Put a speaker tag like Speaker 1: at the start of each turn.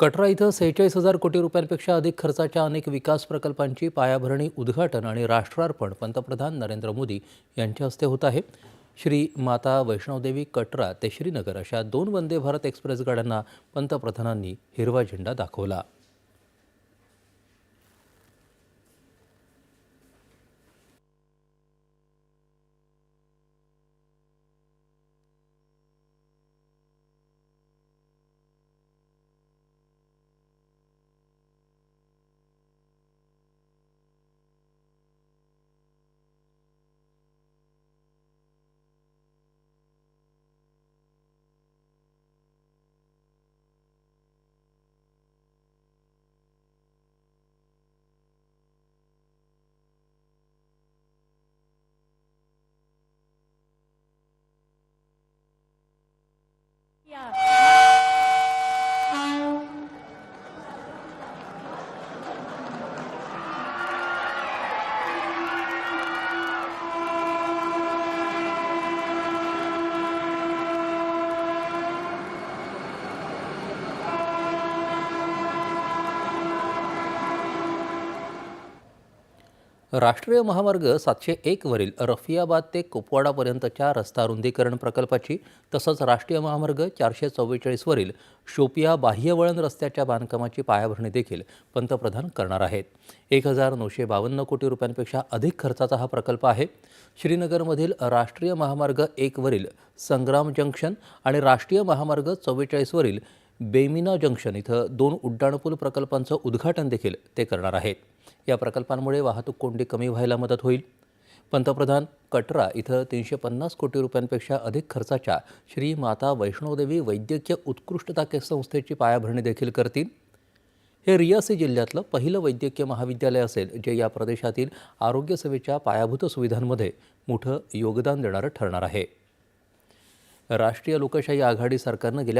Speaker 1: कटरा इथं सेहेचाळीस हजार कोटी रुपयांपेक्षा अधिक खर्चाच्या अनेक विकास प्रकल्पांची पायाभरणी उद्घाटन आणि राष्ट्रार्पण पंतप्रधान नरेंद्र मोदी यांच्या हस्ते होत आहे. श्री माता वैष्णवदेवी कटरा ते श्रीनगर अशा दोन वंदे भारत एक्सप्रेस गाड्यांना पंतप्रधानांनी हिरवा झेंडा दाखवला. Yeah. राष्ट्रीय महामार्ग सातशे एकवरील रफियाबाद ते कुपवाडापर्यंतच्या रस्ता रुंदीकरण प्रकल्पाची तसंच राष्ट्रीय महामार्ग चारशे चव्वेचाळीसवरील शोपिया बाह्यवळण रस्त्याच्या बांधकामाची पायाभरणी देखील पंतप्रधान करणार आहेत. एक हजार नऊशे बावन्न कोटी रुपयांपेक्षा अधिक खर्चाचा हा प्रकल्प आहे. श्रीनगरमधील राष्ट्रीय महामार्ग एकवरील संग्राम जंक्शन आणि राष्ट्रीय महामार्ग चव्वेचाळीसवरील बेमिना जंक्शन इथं दोन उड्डाणपूल प्रकल्पांचं उद्घाटन देखील ते करणार आहेत. या प्रकल्पांमुळे वाहतूक कोंडी कमी व्हायला मदत होईल. पंतप्रधान कटरा इथं तीनशे पन्नास कोटी रुपयांपेक्षा अधिक खर्चाच्या श्री माता वैष्णोदेवी वैद्यकीय उत्कृष्टता के संस्थेची पायाभरणी देखील करतील. हे रियासी जिल्ह्यातलं पहिलं वैद्यकीय महाविद्यालय असेल जे या प्रदेशातील आरोग्यसेवेच्या पायाभूत सुविधांमध्ये मोठं योगदान देणारं ठरणार आहे. राष्ट्रीय लोकशाही आघाडी सरकारनं गेल्या